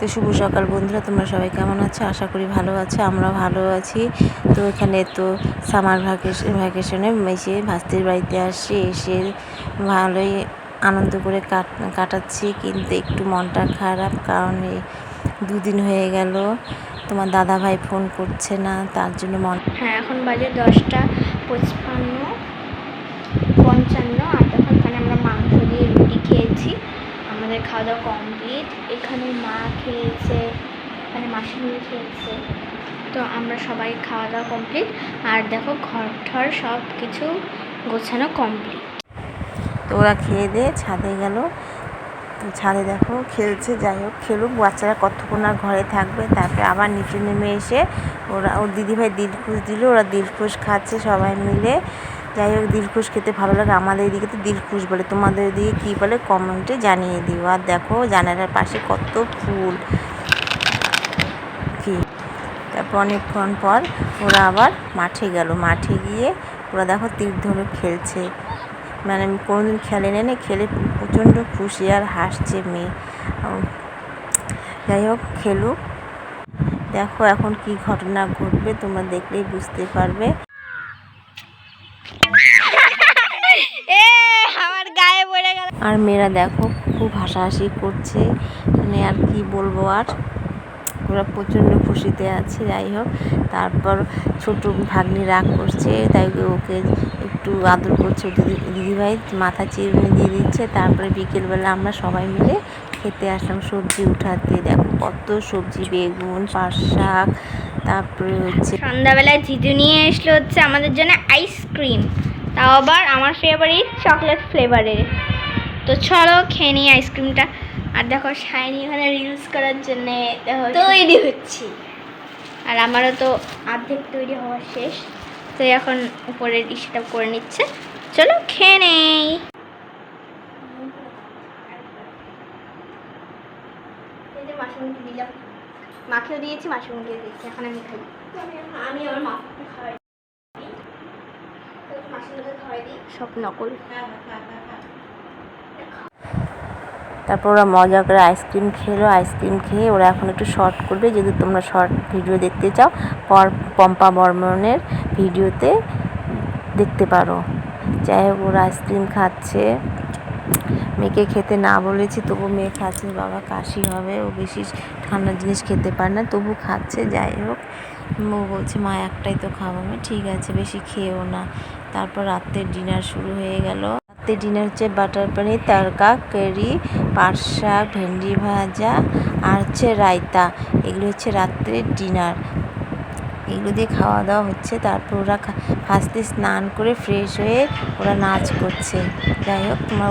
তো শুভ সকাল বন্ধুরা, তোমরা সবাই কেমন আছো? আশা করি ভালো আছো আমরা ভালো আছি। তো এখানে তো সামার ভ্যাকেশন ভ্যাকেশনে এসে ভাস্তির বাড়িতে আসি এসে ভালোই আনন্দ করে কাট, কাটাচ্ছি, কিন্তু একটু মনটা খারাপ কারণ দুদিন হয়ে গেল, তোমার দাদা ভাই ফোন করছে না, তার জন্য মন হ্যাঁ এখন বাজে দশটা পঁচপান্ন পঞ্চান্ন আর তখন এখানে আমরা মাংস দিয়ে রুটি খেয়েছি আমাদের খাওয়া দাওয়া কমপ্লিট এখানে মা খেয়েছে এখানে মাসিমণি খেয়েছে। তো আমরা সবাই খাওয়া দাওয়া কমপ্লিট আর দেখো ঘর ঠর সব কিছু গোছানো কমপ্লিট তো ওরা খেয়ে দিয়ে ছাদে গেল। ছাদে দেখো খেলছে, যাই হোক খেলুক। বাচ্চারা কতক্ষণ আর ঘরে থাকবে? তারপরে আবার নিচে নেমে এসে ওরা, ওর দিদিভাই দিলখুশ দিল। ওরা দিলখুশ খাচ্ছে সবাই মিলে। যাই হোক, দিলখুশ খেতে ভালো লাগে। আমাদের এদিকে তো দিলখুশ বলে। তোমাদের এদিকে কী বলে? কমেন্টে জানিয়ে দিও। আর দেখো, জানালার পাশে কত ফুল। কি? তারপর অনেকক্ষণ পর ওরা আবার মাঠে গেল। মাঠে গিয়ে ওরা দেখো তীর ধনুক খেলছে। মানে কোনোদিন খেলে না, খেলে প্রচণ্ড খুশি আর হাসছে মেয়ে। যাই হোক, খেলুক। দেখো এখন কি ঘটনা ঘটবে, তোমরা দেখলেই বুঝতে পারবে এ আমার গায়ে পড়ে গেল আর মেয়েরা দেখো খুব হাসাহাসি করছে। মানে আর কি বলব আর? ওরা প্রচণ্ড খুশিতে আছে, যাই হোক। তারপর ছোট ভাগ্নি রাগ করছে, তাই ওকে একটু আদর করছে দিদি দিদিভাই। মাথা চিরুনি দিয়ে দিচ্ছে। তারপরে বিকেলবেলা আমরা সবাই মিলে খেতে আসলাম সবজি উঠাতে। দেখো কত সবজি, বেগুন, পাট শাক, তারপরে হচ্ছে সন্ধ্যাবেলায় জিজু নিয়ে এসলো হচ্ছে আমাদের জন্য আইসক্রিম তাও আবার আমার ফেভারিট চকলেট ফ্লেভারের তো চলো খেয়ে নিই আইসক্রিমটা। আর দেখো শাইনি এখানে রিলস করার জন্য দেখো তৈরি হচ্ছি। আর আমারও তো অর্ধেক তৈরি হওয়া শেষ। তো এখন উপরের ইসটা করে নিচ্ছে। চলো খেয়ে নেই। এই যে মাশরুমটি দিলাম। মাকেও দিয়েছি মাশরুমকে দিয়েছি। এখন আমি খাই। আমি আমার মাকে খাওয়াই মাশরুমটা খাওয়াই দিই। সব নকল। তারপর ওরা মজা করে আইসক্রিম খেলো আইসক্রিম খেয়ে ওরা এখন একটু শর্ট করবে। যদি তোমরা শর্ট ভিডিও দেখতে চাও, পর পম্পা বর্মনের ভিডিওতে দেখতে পারো। যাই হোক, ওরা আইসক্রিম খাচ্ছে। মেয়েকে খেতে না বলেছি, তবু মেয়ে খাচ্ছে, বাবা কাশি হবে, ও বেশি ঠান্ডা জিনিস খেতে পারে না, তবু খাচ্ছে। যাই হোক, ও বলছে, মা, একটাই তো খাব আমি। ঠিক আছে, বেশি খেয়েও না। তারপর রাত্রের ডিনার শুরু হয়ে গেল। রাত্রে ডিনার হচ্ছে বাটার পনির তরকা কারি পাট শাক ভেন্ডি ভাজা আর হচ্ছে রায়তা। এগুলো হচ্ছে রাত্রের ডিনার। এগুলো দিয়ে খাওয়া দাওয়া হচ্ছে। তারপর ওরা ফার্স্টে স্নান করে ফ্রেশ হয়ে ওরা নাচ করছে। যাই হোক, তোমার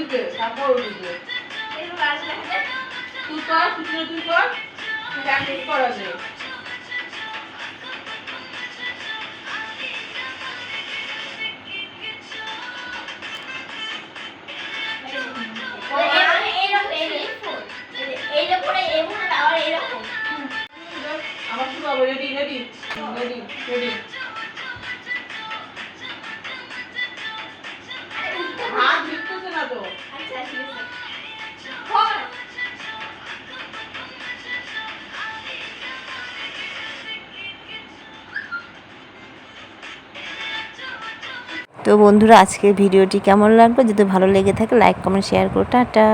এদিকে তারপর ওদিকে তুই কর পিছনে তুই কর চাকরি করা যায় আমার হবে রেডি রেডি রেডি রেডি তো বন্ধুরা, আজকের ভিডিওটি কেমন লাগল? যদি ভালো লেগে থাকে লাইক কমেন্ট শেয়ার করো। টাটা।